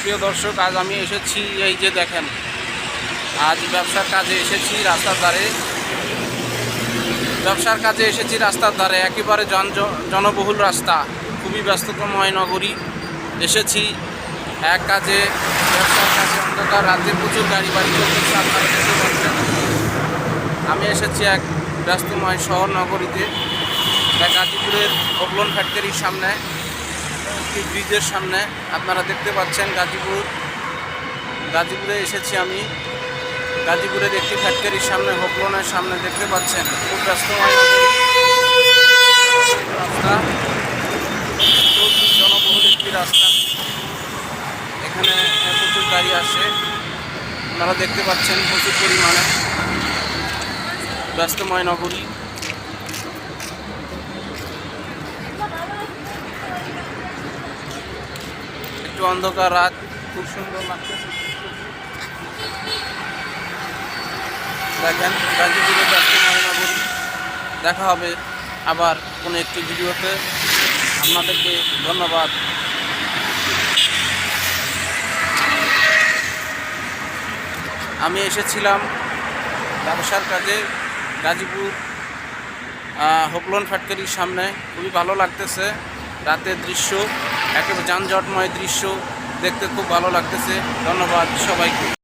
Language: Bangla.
প্রিয় দর্শক, আজ আমি এসেছি এই যে দেখেন, আজ ব্যবসার কাজে এসেছি রাস্তার ধারে। ব্যবসার কাজে এসেছি রাস্তার ধারে, একেবারে জন জনবহুল রাস্তা, খুবই ব্যস্ততময় নগরী। এসেছি এক কাজে, ব্যবসার কাজে অন্ধকার রাজ্যে প্রচুর গাড়ি বাড়ি আপনারা আমি এসেছি এক ব্যস্তময় শহর নগরীতে গাজীপুরের অবলন ফ্যাক্টরির সামনে। একটি ব্রিজের সামনে আপনারা দেখতে পাচ্ছেন গাজীপুর। গাজীপুরে এসেছি আমি। গাজীপুরের একটি ফ্যাক্টরির সামনে হোকলনের সামনে দেখতে পাচ্ছেন। খুব নগরী। রাস্তা। জনবহুল একটি রাস্তা। এখানে প্রচুর গাড়ি আসে। আপনারা দেখতে পাচ্ছেন প্রচুর পরিমাণে। ব্যস্তময় নগরী একটু অন্ধকার, রাত খুব সুন্দর লাগতেছে দেখেন দেখা হবে আবার কোনো একটি ভিডিওতে। আপনাদেরকে ধন্যবাদ। আমি এসেছিলাম ব্যবসার কাজে, গাজীপুর হোকলন ফ্যাক্টরির সামনে। খুবই ভালো লাগতেছে। রাতের দৃশ্য। একেবারে যানজটময় দৃশ্য দেখতে খুব ভালো লাগতেছে। ধন্যবাদ সবাইকে।